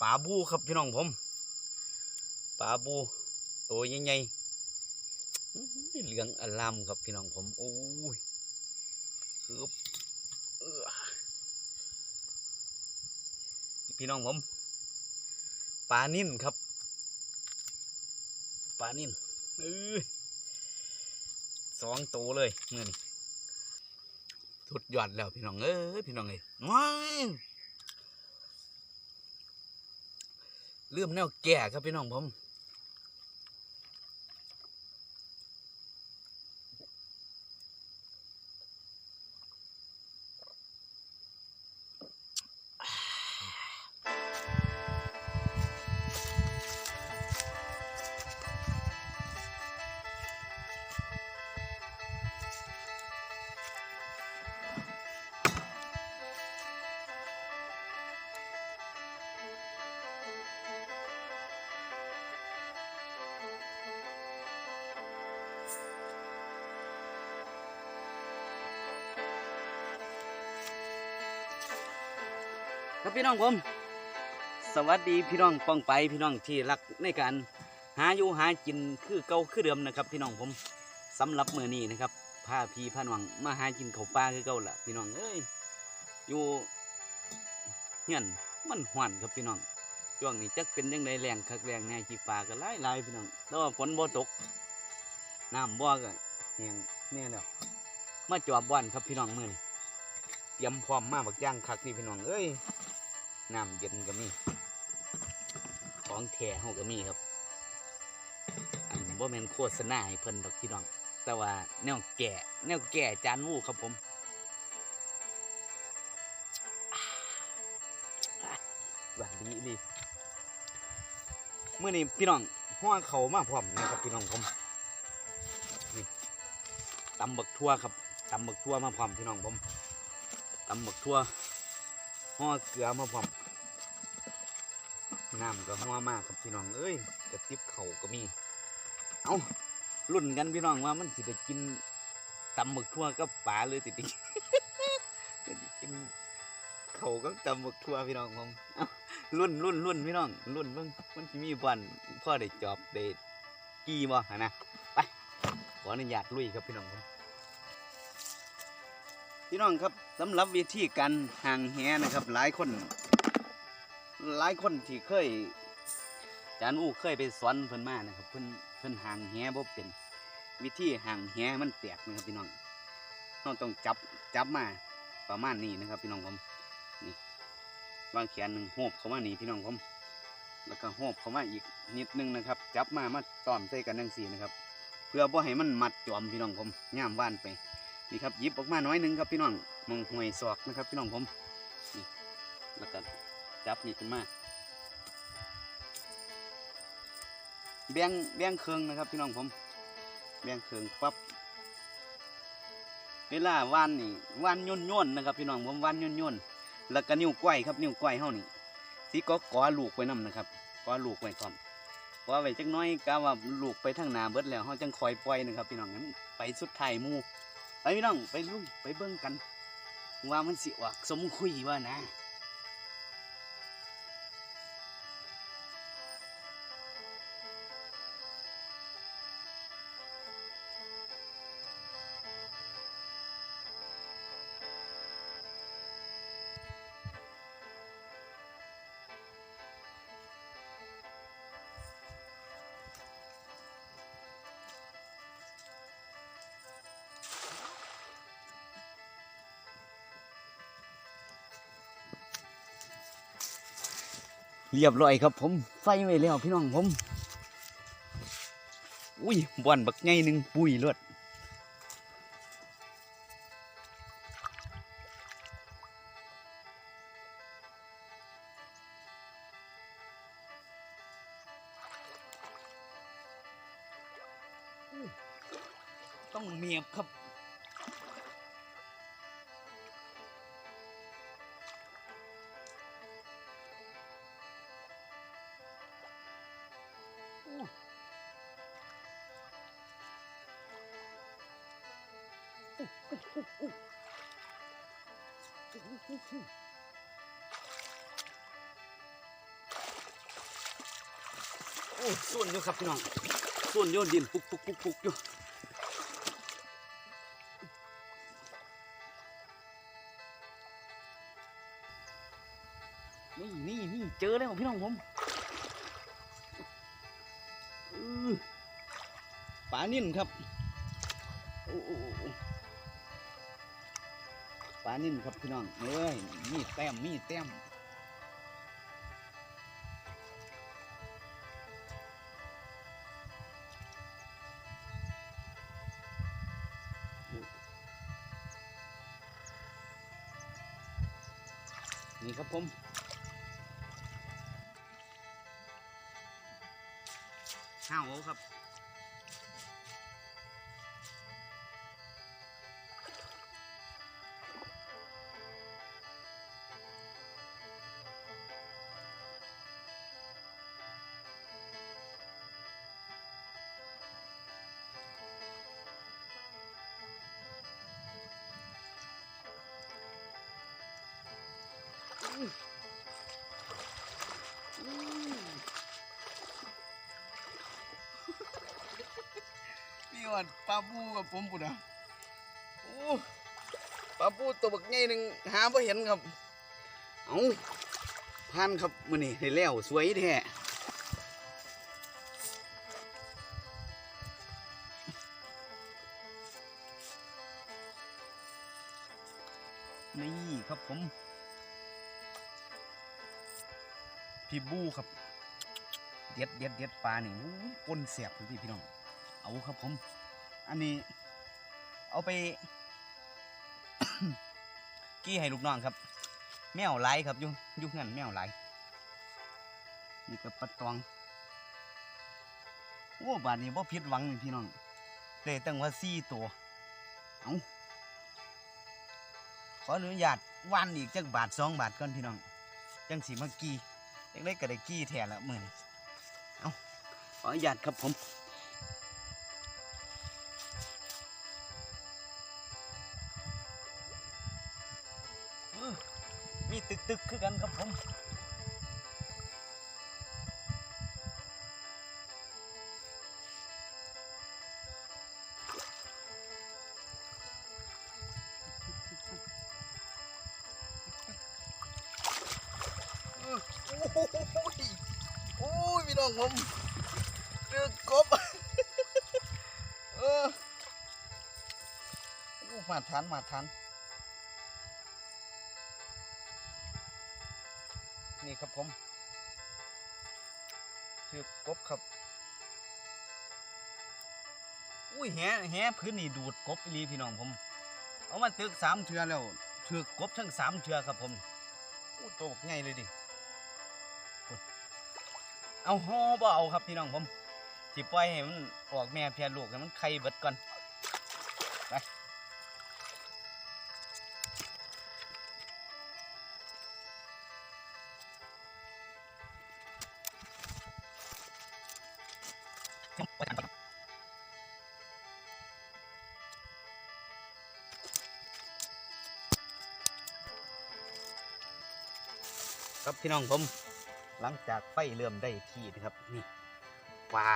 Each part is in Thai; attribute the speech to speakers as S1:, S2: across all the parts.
S1: ปลาบูครับพี่น้องผมปลาบูตัวใหญ่ๆอื้อหือเหลืองอลามครับพี่น้องผมโอ้ยคือพี่น้องผมปลานิ่นครับปลานิ่นเอ้ยสองตัวเลยเมื่อนี้สุดยอดแล้วพี่น้องเอ้ยพี่น้องเอ้ยว้าย เริ่มแนวแก่ครับพี่น้องผม ครับพี่น้องผม สวัสดีพี่น้องป้องไปพี่น้องที่รักในการหาอยู่หากินคือเก่าคือเดิมนะครับ พี่น้องผมสำหรับมือนี้นะครับพาพี่พาน้องมาหากินเขาปลาคือเก่าละพี่น้องเอ้ยอยู่เฮียนมันหวานครับพี่น้องช่วงนี้จักเป็นยังไงแรงคักแรงแน่ขี้ปลาก็หลายหลายพี่น้องแต่ว่าฝนบ่ตกน้ำบ่ก็แห้งแน่แล้วมาจอบบ้านครับพี่น้องมือนี้เตรียมพร้อมมาบักย่างคักนี่พี่น้องเอ้ย น้ำเย็นก็มี ของแท้เฮาก็มีครับ อันบ่แมนโฆษณาให้เพิ่นดอกพี่น้อง แต่ว่าแนวแก่แนวแก่จานวูครับผมหวานดีดีเมื่อนี้พี่น้องหัวเขามาพร้อมนะครับพี่น้องผมนี่ตำบักทั่วครับตำบักทั่วมาพร้อมพี่น้องผมตำบักทั่วห่อเกลือมาพร้อม น้ำก็หัวมากครับพี่น้องเอ้ยกระติบเขาก็มี เอารุ่นกันพี่น้องว่ามันสิได้กินตำหมึกทั่วกับปลาเลยสิได้สิได้กินเขากับตำหมึกทั่วพี่น้องผมเอารุ่นรุ่นรุ่นพี่น้องรุ่นเบิ่งมันสิมีบอลพ่อได้จอบได้กี่บ่ะนะไปขออนุญาตลุยครับพี่น้องพี่น้องครับสำหรับวิธีการห่างแหนะครับหลายคน หลายคนที่เคยอาจารย์อู้เคยไปสอนเพิ่นมานะครับ เพิ่นเพิ่นห่างแหบ่เป็น วิธีห่างแหมันแปลกนะครับพี่น้องเราต้องจับจับมาประมาณนี้นะครับ พี่น้องผมนี่วางแขนหนึ่งโหบเข้ามานี่พี่น้องผมแล้วก็โหบเข้ามาอีกนิดนึงนะครับ จับมามาต้อมใส่กันจังสี่นะครับ เพื่อบ่ให้มันมัดจอมพี่น้องผมย่ามว่านไปนี่ครับยิบออกมาน้อยนึงครับพี่น้องมองห่วยศอกนะครับ พี่น้องผมนี่แล้วก็ จับนี่ขึ้นมาแบ่งแบ่งเครื่องนะครับพี่น้องผมแบ่งเครื่องปั๊บเวลาว่านนี่ว่านย่นย่นนะครับพี่น้องผมว่านย่นย่นแล้วก็นิ้วก้อยครับนิ้วก้อยเฮานี่สีก็กอลูกไว้นํนะครับกอลูกไว้ก่อนกอไว้จักน้อยกะว่าลูกไปทางหนาเบิดแล้วเฮาจังคอยปล่อยนะครับพี่น้องงั้นไปสุดท้ายมู่ไปพี่น้องไปลุยไปเบิ่งกัน ว่ามันสิออกสมคุยว่านะ เรียบร้อยครับ ผมไฟไว้แล้วพี่น้องผม อุ้ยบ่อนบักไงหนึ่งปุยเลือด โอ้ส่วนอยู่ครับพี่น้องส่วนโยนดินปุกปุกปุกปุกอยู่นี่นี่นี่เจอแล้วพี่น้องผมป่านิ่นครับ โอ้ ปลานิ่นครับพี่น้องเอ้ยมีแต้มมีแต้ม นี่ว่าปลาปูกับผมปุ่นอะโอ้ปลาปูตัวบักใหญ่หนึ่งหาไ่เห็นครับเอาพันครับมือนี่ได้แล้วสวยแท้นี่ครับผม พี่บูครับ เด็ดเด็ดเด็ดปลานี่ยปนเสียบเลยพี่พี่น้อง เอาครับผม อันนี้ เอาไป กี้ให้ลูกน้องครับ แมวไหลครับยุ่ยุ่งเงินแมวไหลนี่ก็ปลาตองโอ้บาดนี้บ่ผิดหวังนี่พี่น้องเลยตั้งว่าสี่ตัวเอาขออนุญาตวันอีกจักบาทสองบาทก่อนพี่น้องจังสีเมากี้เล็กๆก็ได้กี้แทนละมื่นเอาขออนุญาตครับผม ตึกตึกๆคือกันครับผมอื้อโอ้ยโอ้ยพี่น้องผมเจอกบเออโอ้มาทันมาทัน นี่ครับผมถือกบครับ อุ้ยแหแหพื้นนี่ดูดกบลีพี่น้องผม เอามันตึกสามเทือแล้วถือกบทั้งสามเทือครับผมโอ้ตัวบักใหญ่เลยดิ เอาห่อบ่เอาครับพี่น้องผมสิปล่อยให้มันออกแม่เพียลูกให้มันไข่เบิดก่อน พี่น้องผม หลังจากไฟเริ่มได้ที่นะครับนี่ปลา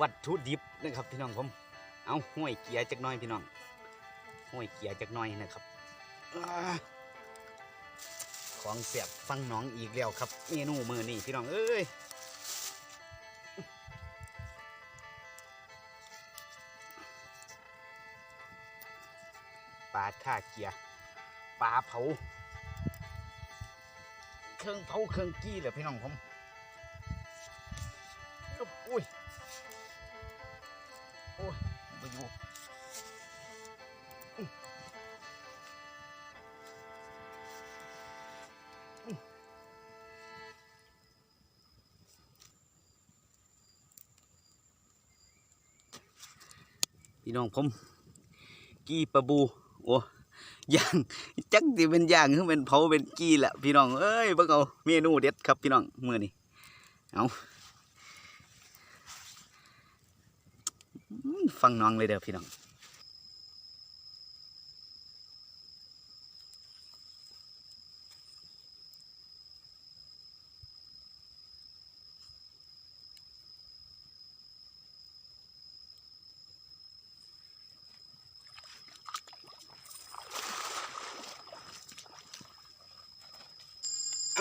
S1: วัตถุดิบนะครับพี่น้องผมเอาห้วยเกียจักหน้อยพี่น้องห้วยเกียจักหน้อยนะครับอของเสียบฟังน้องอีกแล้วครับเมนูมือนี่พี่น้องเอ้ยปลาท่าเกียร์ปลาเผา รื่องเผาเครื่องกี้เลยพี่น้องผมอุ้ยโอ้ยไปอยู่พี่น้องผม กี้ปลาบู โอ้ย่าง จักสิเป็นย่างคือเป็นเผาเป็นกี้แหละพี่น้องเอ้ยเบิ่งเอาเมนูเด็ดครับพี่น้องมื้อนี้เอาฟังน้องเลยเด้อพี่น้อง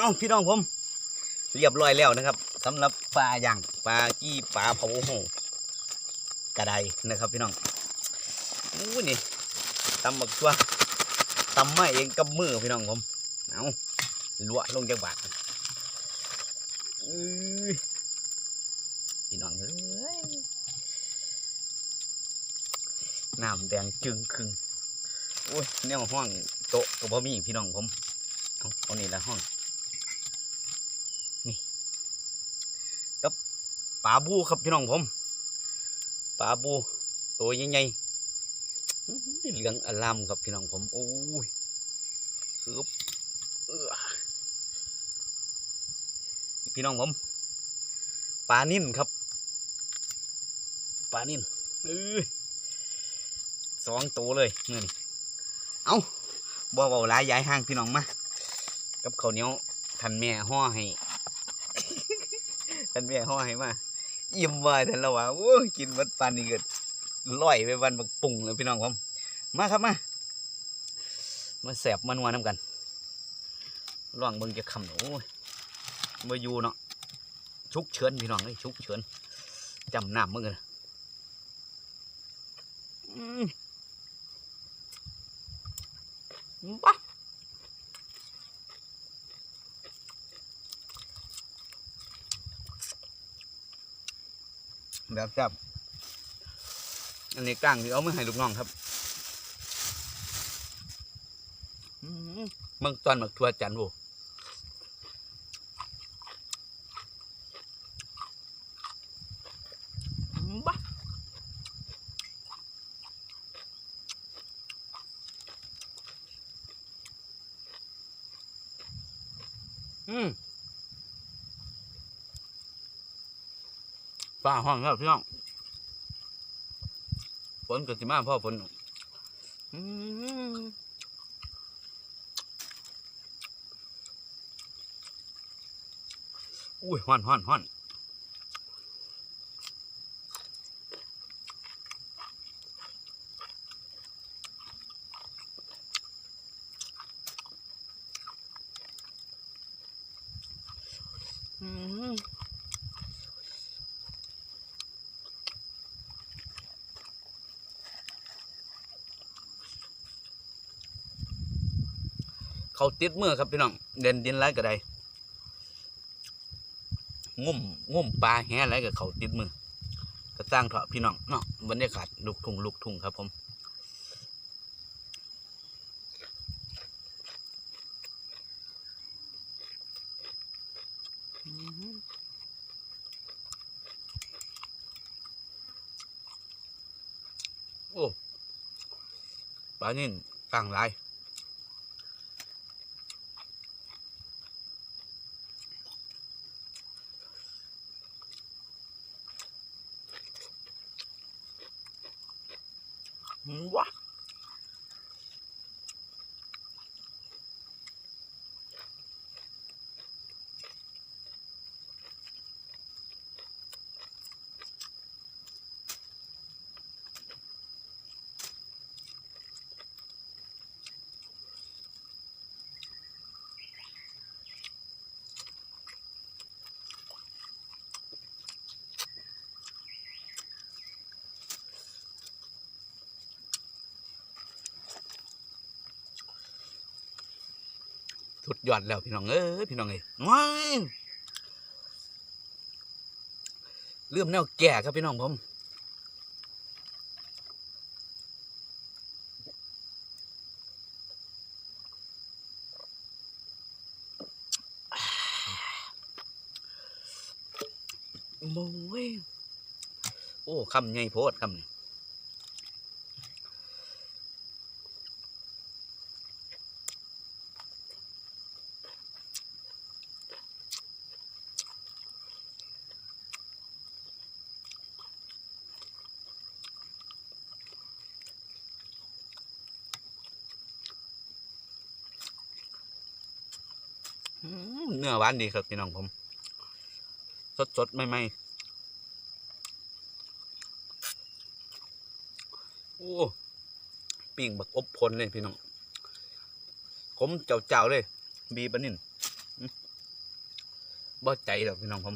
S1: เอาพี่น้องผม เรียบร้อยแล้วนะครับสำหรับปลาย่างปลากี้ปลาเผาโหกระไดนะครับพี่น้องอู้นี่ตำบักตัวตำไมาเองกับมือพี่น้องผมเอาลวกลงจากบาทพี่น้องเอ้ยน้ำแดงจึงคึงโอ้ยแนวห้องโต๊ะกับบะมีพี่น้องผมเอาเอานี่ละห้อง ปลาบูครับพี่น้องผมปลาบูตัวใหญ่ๆเหลืองอลามครับพี่น้องผมโอ้ยคือพี่น้องผมปลานิ่นครับปลานิ่นเอ้ยสองตัวเลยเงี้ยนี่เอาบ่เบาหลายย้ายห้างพี่น้องมากับเขาเนียทันแม่ห่อให้ ทันแม่ห่อให้มา อิ่มวายแต่ละว่าโอ้ยกินวัดปานนี่เกิดลอยไปวันบักปุ่งเลยพี่น้องผมมาครับมามาแสบมันวาน้ำกันลองเบิ่งจะคำหนูมาอยู่เนาะชุกเชิญพี่น้องเลยชุกเชิญจำน้ำมึงกันอืมบ้า แบบแซ่บอันนี้กลางที่เอามาให้ลูกน้องครับอืมเมืองตอนหมักทัวจันทร์โว้บ้าอืม ฟ้าห้องแล้วพี่น้องฝนก็สิมาพ่อฝนอือุ้ยฮ้อนฮ้อนฮ้อนอืม เขาติดมือครับพี่น้องเด่นดินไรก็ได้งุ่มงุ่มปลาแห่ไรกับเขาติดมือก็สร้างเถาะพี่น้องเนาะบรรยากาศลูกทุ่งลูกทุ่งครับผมโอ้ปลานี่งกลางหลาย ว้า สุดยอดแล้วพี่น้องเอ้ยพี่น้องเอ้ยว้ายเรื่องแนวแก่ครับพี่น้องผมโอ้ยโอ้คำใหญ่โพดคำนี้ เนื้อหวานดีครับพี่น้องผม สดสดๆใหม่โอ้ปิ้งบักอบพลเลยพี่น้องผมเจ้าๆเลย บีบะนินบ่ใจหรอกพี่น้องผม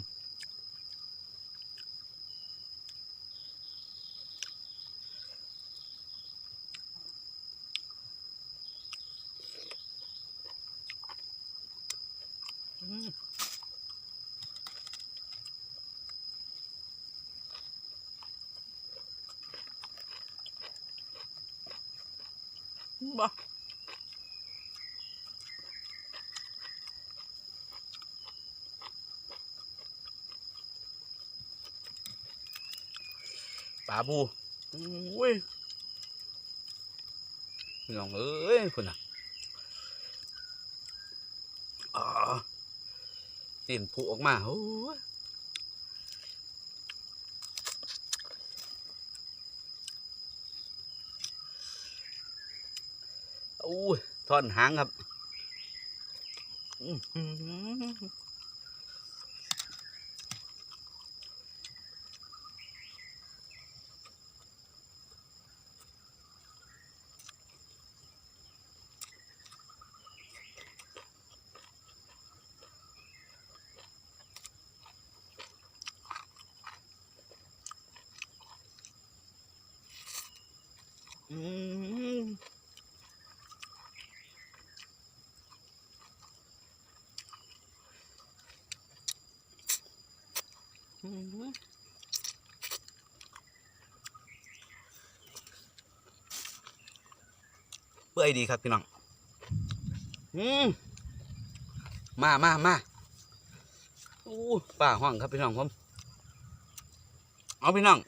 S1: าบูอุ้ยพี่น้องเอ้ยคุณน่ะอ่าตีนผูออกมาโอ้ยโอ้ยท่อนหางครับ อื้อหืออืมอื้อหือ เปื่อยดีครับพี่น้อง อืมมามามาอู้ป่าห้องครับพี่น้องผม เอาพี่น้อง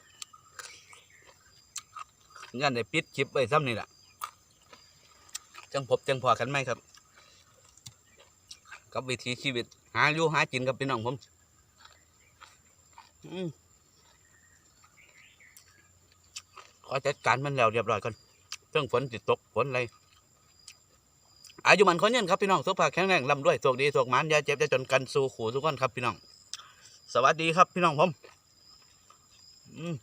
S1: ยันได้ปิดคลิปไว้ซ้ำนี่แหละจังพบจังพอกันไหมครับ กับวิถีชีวิต หาอยู่หากินกับพี่น้องผมอืมขอจัดการมันแล้วเรียบร้อยก่อนเรื่องฝนติดตกฝนอะไรอายุมันคนยืนครับพี่น้องสุขภาพแข็งแรงลำด้วยโชคดีโชคมันยาเจ็บอย่าจนกันสู่ขู่ทุกคนครับพี่น้อง สวัสดีครับพี่น้องผม อืม